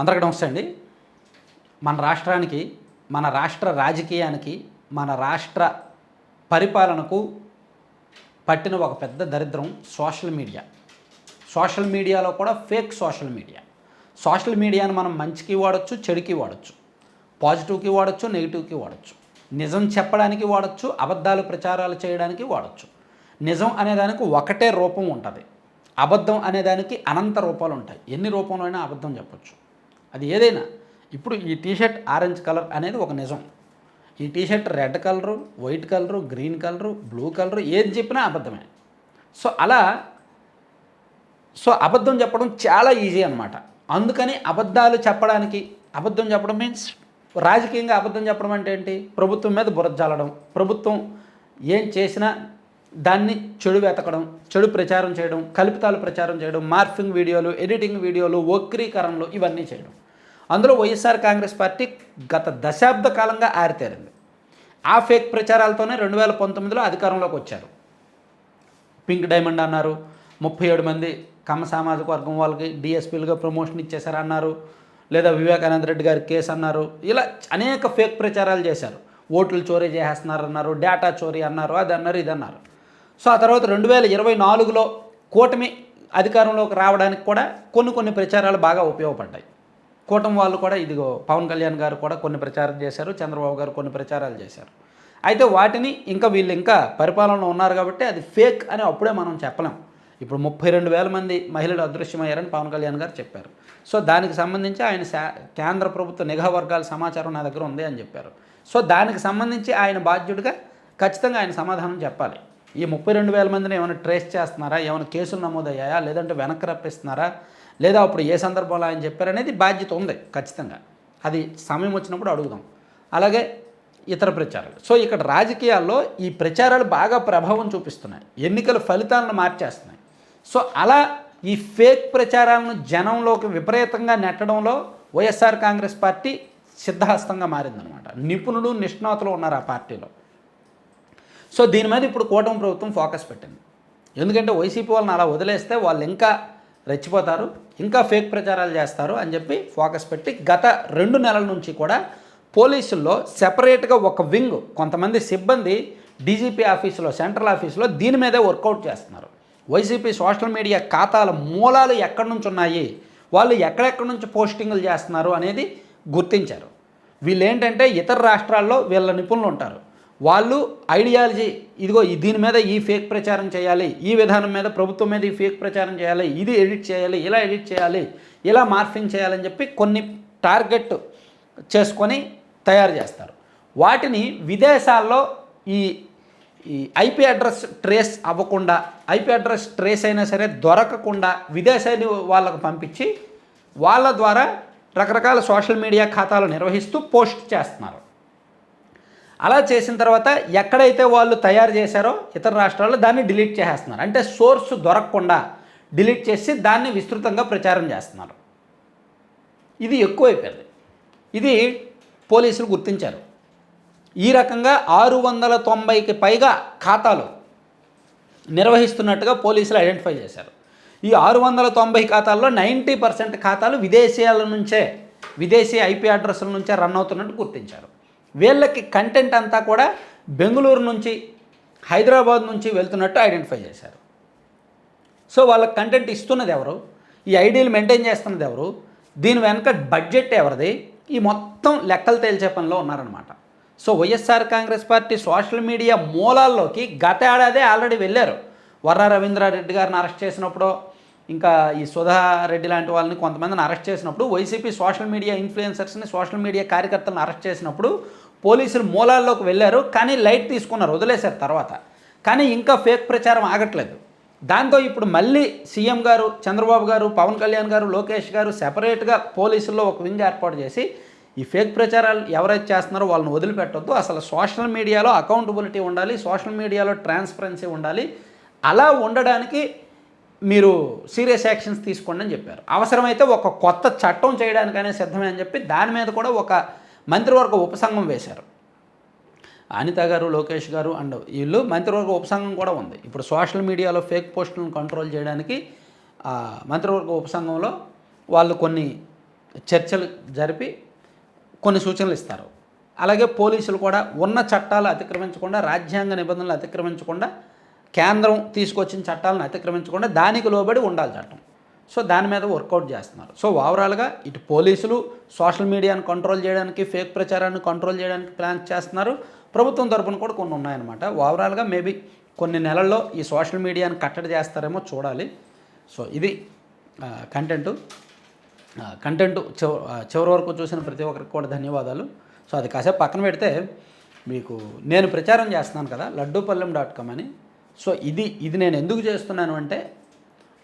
అందరికీ నమస్తే అండి. మన రాష్ట్రానికి మన రాష్ట్ర రాజకీయానికి మన రాష్ట్ర పరిపాలనకు పట్టిన ఒక పెద్ద దరిద్రం సోషల్ మీడియా. సోషల్ మీడియాలో కూడా ఫేక్ సోషల్ మీడియా. సోషల్ మీడియాను మనం మంచికి వాడచ్చు చెడుకి వాడచ్చు. పాజిటివ్కి వాడచ్చు నెగిటివ్కి వాడచ్చు. నిజం చెప్పడానికి వాడచ్చు అబద్ధాలు ప్రచారాలు చేయడానికి వాడచ్చు. నిజం అనేదానికి ఒకటే రూపం ఉంటుంది. అబద్ధం అనేదానికి అనంత రూపాలు ఉంటాయి. ఎన్ని రూపంలో అయినా అబద్ధం చెప్పొచ్చు. అది ఏదైనా. ఇప్పుడు ఈ టీషర్ట్ ఆరెంజ్ కలర్ అనేది ఒక నిజం. ఈ t-shirt red colour white colour green colour blue colour ఏది చెప్పినా అబద్ధమే. సో అలా సో అబద్ధం చెప్పడం చాలా ఈజీ అనమాట అందుకని అబద్ధాలు చెప్పడానికి అబద్ధం చెప్పడం మీన్స్ రాజకీయంగా అబద్ధం చెప్పడం అంటే ఏంటి? ప్రభుత్వం మీద బురద జల్లడం. ప్రభుత్వం ఏం చేసినా దాన్ని చెడు వెతకడం చెడు ప్రచారం చేయడం కల్పితాలు ప్రచారం చేయడం మార్ఫింగ్ వీడియోలు ఎడిటింగ్ వీడియోలు వక్రీకరణలు ఇవన్నీ చేయడం. అందులో వైఎస్ఆర్ కాంగ్రెస్ పార్టీ గత దశాబ్ద కాలంగా ఆరితేరింది. ఆ ఫేక్ ప్రచారాలతోనే రెండు వేల పంతొమ్మిదిలో అధికారంలోకి వచ్చారు. పింక్ డైమండ్ అన్నారు ముప్పై ఏడు మంది కమ్మ సామాజిక వర్గం వాళ్ళకి డిఎస్పీలుగా ప్రమోషన్ ఇచ్చేశారన్నారు లేదా వివేకానంద రెడ్డి గారి కేసు అన్నారు. ఇలా అనేక ఫేక్ ప్రచారాలు చేశారు. ఓట్లు చోరీ చేసేస్తున్నారు అన్నారు డేటా చోరీ అన్నారు అది అన్నారు ఇది అన్నారు. సో ఆ తర్వాత రెండు వేల ఇరవై నాలుగులో కూటమి అధికారంలోకి రావడానికి కూడా కొన్ని కొన్ని ప్రచారాలు బాగా ఉపయోగపడ్డాయి. కూటమి వాళ్ళు కూడా ఇదిగో పవన్ కళ్యాణ్ గారు కూడా కొన్ని ప్రచారం చేశారు చంద్రబాబు గారు కొన్ని ప్రచారాలు చేశారు. అయితే వాటిని ఇంకా వీళ్ళు ఇంకా పరిపాలనలో ఉన్నారు కాబట్టి అది ఫేక్ అని అప్పుడే మనం చెప్పలేం. ఇప్పుడు ముప్పై రెండు వేల మంది మహిళలు అదృశ్యమయ్యారని పవన్ కళ్యాణ్ గారు చెప్పారు. సో దానికి సంబంధించి ఆయన శా- కేంద్ర ప్రభుత్వ నిఘా వర్గాల సమాచారం నా దగ్గర ఉంది అని చెప్పారు. సో దానికి సంబంధించి ఆయన బాధ్యుడిగా ఖచ్చితంగా ఆయన సమాధానం చెప్పాలి. ఈ ముప్పై రెండు వేల మందిని ఏమైనా ట్రేస్ చేస్తున్నారా? ఏమైనా కేసులు నమోదయ్యాయా? లేదంటే వెనక్కి రప్పిస్తున్నారా? లేదా అప్పుడు ఏ సందర్భంలో ఆయన చెప్పారనేది బాధ్యత ఉంది ఖచ్చితంగా. అది సమయం వచ్చినప్పుడు అడుగుదాం. అలాగే ఇతర ప్రచారాలు. సో ఇక్కడ రాజకీయాల్లో ఈ ప్రచారాలు బాగా ప్రభావం చూపిస్తున్నాయి. ఎన్నికల ఫలితాలను మార్చేస్తున్నాయి. సో అలా ఈ ఫేక్ ప్రచారాలను జనంలోకి విపరీతంగా నెట్టడంలో వైఎస్ఆర్ కాంగ్రెస్ పార్టీ సిద్ధహస్తంగా మారిందనమాట నిపుణులు నిష్ణాతులు ఉన్నారు ఆ పార్టీలో. సో దీని మీద ఇప్పుడు కూటమి ప్రభుత్వం ఫోకస్ పెట్టింది. ఎందుకంటే వైసీపీ వాళ్ళని అలా వదిలేస్తే వాళ్ళు ఇంకా రెచ్చిపోతారు ఇంకా ఫేక్ ప్రచారాలు చేస్తారు అని చెప్పి ఫోకస్ పెట్టి గత రెండు నెలల నుంచి కూడా పోలీసుల్లో సెపరేట్గా ఒక వింగ్ కొంతమంది సిబ్బంది డీజీపీ ఆఫీసులో సెంట్రల్ ఆఫీసులో దీని మీదే వర్కౌట్ చేస్తున్నారు. వైసీపీ సోషల్ మీడియా ఖాతాల మూలాలు ఎక్కడి నుంచి ఉన్నాయి వాళ్ళు ఎక్కడెక్కడి నుంచి పోస్టింగ్లు చేస్తున్నారు అనేది గుర్తించారు. వీళ్ళు ఏంటంటే ఇతర రాష్ట్రాల్లో వీళ్ళ నిపుణులు ఉంటారు. వాళ్ళు ఐడియాలజీ ఇదిగో దీని మీద ఈ ఫేక్ ప్రచారం చేయాలి ఈ విధానం మీద ప్రభుత్వం మీద ఈ ఫేక్ ప్రచారం చేయాలి ఇది ఎడిట్ చేయాలి ఇలా ఎడిట్ చేయాలి ఇలా మార్ఫింగ్ చేయాలని చెప్పి కొన్ని టార్గెట్ చేసుకొని తయారు చేస్తారు. వాటిని విదేశాల్లో ఈ ఈ ఐపీ అడ్రస్ ట్రేస్ అవ్వకుండా ఐపీ అడ్రస్ ట్రేస్ అయినా సరే దొరకకుండా విదేశాన్ని వాళ్ళకు పంపించి వాళ్ళ ద్వారా రకరకాల సోషల్ మీడియా ఖాతాలు నిర్వహిస్తూ పోస్ట్ చేస్తున్నారు. అలా చేసిన తర్వాత ఎక్కడైతే వాళ్ళు తయారు చేశారో ఇతర రాష్ట్రాల్లో దాన్ని డిలీట్ చేసేస్తున్నారు. అంటే సోర్స్ దొరకకుండా డిలీట్ చేసి దాన్ని విస్తృతంగా ప్రచారం చేస్తున్నారు. ఇది ఎక్కువైపోయింది. ఇది పోలీసులు గుర్తించారు. ఈ రకంగా ఆరు వందల తొంభైకి పైగా ఖాతాలు నిర్వహిస్తున్నట్టుగా పోలీసులు ఐడెంటిఫై చేశారు. ఈ ఆరు వందల తొంభై ఖాతాల్లో నైంటీ పర్సెంట్ ఖాతాలు విదేశీయాల నుంచే విదేశీ ఐపీ అడ్రస్ల నుంచే రన్ అవుతున్నట్టు గుర్తించారు. వీళ్ళకి కంటెంట్ అంతా కూడా బెంగళూరు నుంచి హైదరాబాద్ నుంచి వెళ్తున్నట్టు ఐడెంటిఫై చేశారు. సో వాళ్ళకి కంటెంట్ ఇస్తున్నది ఎవరు? ఈ ఐడియాలు మెయింటైన్ చేస్తున్నది ఎవరు? దీని వెనక బడ్జెట్ ఎవరిది? ఈ మొత్తం లెక్కలు తేల్చే పనిలో ఉన్నారనమాట so YSR Congress party social media మూలాల్లోకి గత ఏడాదే ఆల్రెడీ వెళ్ళారు. వర్ర రవీంద్రారెడ్డి గారిని అరెస్ట్ చేసినప్పుడు ఇంకా ఈ సుధా రెడ్డి లాంటి వాళ్ళని కొంతమందిని అరెస్ట్ చేసినప్పుడు వైసీపీ సోషల్ మీడియా ఇన్ఫ్లుయెన్సర్స్ని సోషల్ మీడియా కార్యకర్తలను అరెస్ట్ చేసినప్పుడు పోలీసులు మూలాల్లోకి వెళ్ళారు కానీ లైట్ తీసుకున్నారు వదిలేశారు తర్వాత. కానీ ఇంకా ఫేక్ ప్రచారం ఆగట్లేదు. దాంతో ఇప్పుడు మళ్ళీ సీఎం గారు చంద్రబాబు గారు పవన్ కళ్యాణ్ గారు లోకేష్ గారు సెపరేట్గా పోలీసుల్లో ఒక వింగ్ ఏర్పాటు చేసి ఈ ఫేక్ ప్రచారాలు ఎవరైతే చేస్తున్నారో వాళ్ళని వదిలిపెట్టొద్దు. అసలు సోషల్ మీడియాలో అకౌంటబిలిటీ ఉండాలి సోషల్ మీడియాలో ట్రాన్స్పరెన్సీ ఉండాలి. అలా ఉండడానికి మీరు సీరియస్ యాక్షన్స్ తీసుకోండి అని చెప్పారు. అవసరమైతే ఒక కొత్త చట్టం చేయడానికైనా సిద్ధమే అని చెప్పి దాని మీద కూడా ఒక మంత్రివర్గ ఉపసంఘం వేశారు. అనిత గారు లోకేష్ గారు అండ్ వీళ్ళు మంత్రివర్గ ఉపసంఘం కూడా ఉంది. ఇప్పుడు సోషల్ మీడియాలో ఫేక్ పోస్టులను కంట్రోల్ చేయడానికి మంత్రివర్గ ఉపసంఘంలో వాళ్ళు కొన్ని చర్చలు జరిపి కొన్ని సూచనలు ఇస్తారు. అలాగే పోలీసులు కూడా ఉన్న చట్టాలు అతిక్రమించకుండా రాజ్యాంగ నిబంధనలు అతిక్రమించకుండా కేంద్రం తీసుకొచ్చిన చట్టాలను అతిక్రమించకుండా దానికి లోబడి ఉండాలి చట్టం. సో దాని మీద వర్కౌట్ చేస్తున్నారు. సో ఓవరాల్గా ఇటు పోలీసులు సోషల్ మీడియాను కంట్రోల్ చేయడానికి ఫేక్ ప్రచారాన్ని కంట్రోల్ చేయడానికి ప్లాన్ చేస్తున్నారు. ప్రభుత్వం తరపున కూడా కొన్ని ఉన్నాయన్నమాట. ఓవరాల్గా మేబీ కొన్ని నెలల్లో ఈ సోషల్ మీడియాను కట్టడి చేస్తారేమో చూడాలి. సో ఇది కంటెంట్ కంటెంట్ చివరి వరకు చూసిన ప్రతి ఒక్కరికి కూడా ధన్యవాదాలు. సో అది కాసేపు పక్కన పెడితే మీకు నేను ప్రచారం చేస్తున్నాను కదా లడ్డూపల్లెం డాట్ కామ్ అని. సో ఇది ఇది నేను ఎందుకు చేస్తున్నాను అంటే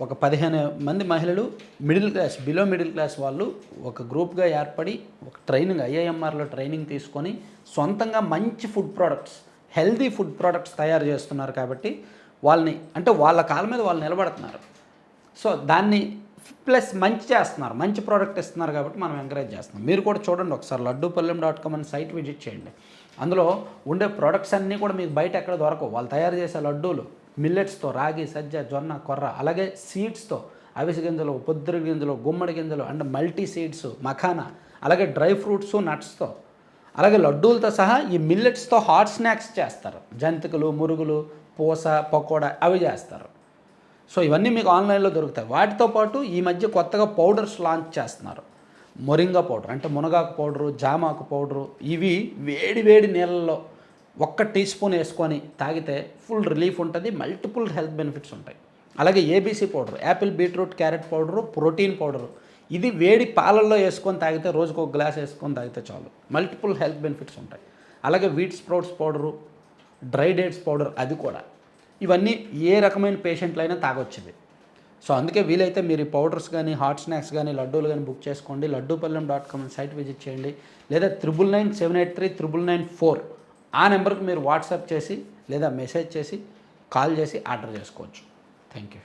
ఒక పదిహేను మంది మహిళలు middle class below middle class వాళ్ళు ఒక గ్రూప్గా ఏర్పడి ఒక ట్రైనింగ్ ఐఐఎంఆర్లో ట్రైనింగ్ తీసుకొని సొంతంగా మంచి food products healthy food products తయారు చేస్తున్నారు కాబట్టి వాళ్ళని అంటే వాళ్ళ కాళ్ళ మీద వాళ్ళు నిలబడుతున్నారు. సో దాన్ని ప్లస్ మంచి చేస్తున్నారు మంచి ప్రోడక్ట్ ఇస్తున్నారు కాబట్టి మనం ఎంకరేజ్ చేస్తున్నాం. మీరు కూడా చూడండి ఒకసారి లడ్డూపల్లెం డాట్ కామ్ అని సైట్ విజిట్ చేయండి. అందులో ఉండే ప్రోడక్ట్స్ అన్నీ కూడా మీకు బయట ఎక్కడ దొరకవు. వాళ్ళు తయారు చేసే లడ్డూలు మిల్లెట్స్తో రాగి సజ్జ జొన్న కొర్ర అలాగే సీడ్స్తో అవిసె గింజలు పొద్దురు గింజలు గుమ్మడి గింజలు అండ్ మల్టీ సీడ్స్ మఖానా అలాగే డ్రై ఫ్రూట్స్ నట్స్తో అలాగే లడ్డూలతో సహా ఈ మిల్లెట్స్తో హాట్ స్నాక్స్ చేస్తారు. జంతికలు మురుగులు పూస పకోడా అవి చేస్తారు. సో ఇవన్నీ మీకు ఆన్లైన్లో దొరుకుతాయి. వాటితో పాటు ఈ మధ్య కొత్తగా పౌడర్స్ లాంచ్ చేస్తున్నారు. మొరింగా పౌడర్ అంటే మునగాకు పౌడరు జామాకు పౌడరు ఇవి వేడి వేడి నీళ్ళల్లో ఒక్క టీ స్పూన్ వేసుకొని తాగితే ఫుల్ రిలీఫ్ ఉంటుంది మల్టిపుల్ హెల్త్ బెనిఫిట్స్ ఉంటాయి. అలాగే ABC powder apple beetroot carrot powder protein powder ఇది వేడి పాలల్లో వేసుకొని తాగితే రోజుకు ఒక గ్లాస్ వేసుకొని తాగితే చాలు. మల్టిపుల్ హెల్త్ బెనిఫిట్స్ ఉంటాయి. అలాగే wheat sprouts powder dry dates powder అది కూడా. ఇవన్నీ ఏ రకమైన పేషెంట్లైనా తాగొచ్చేవి. సో అందుకే వీలైతే మీరు ఈ పౌడర్స్ కానీ హాట్ స్నాక్స్ కానీ లడ్డూలు కానీ బుక్ చేసుకోండి. Laddupallem dot com site visit చేయండి. లేదా triple nine seven eight three triple nine four ఆ నెంబర్కి మీరు వాట్సాప్ చేసి లేదా మెసేజ్ చేసి కాల్ చేసి ఆర్డర్ చేసుకోవచ్చు. Thank you.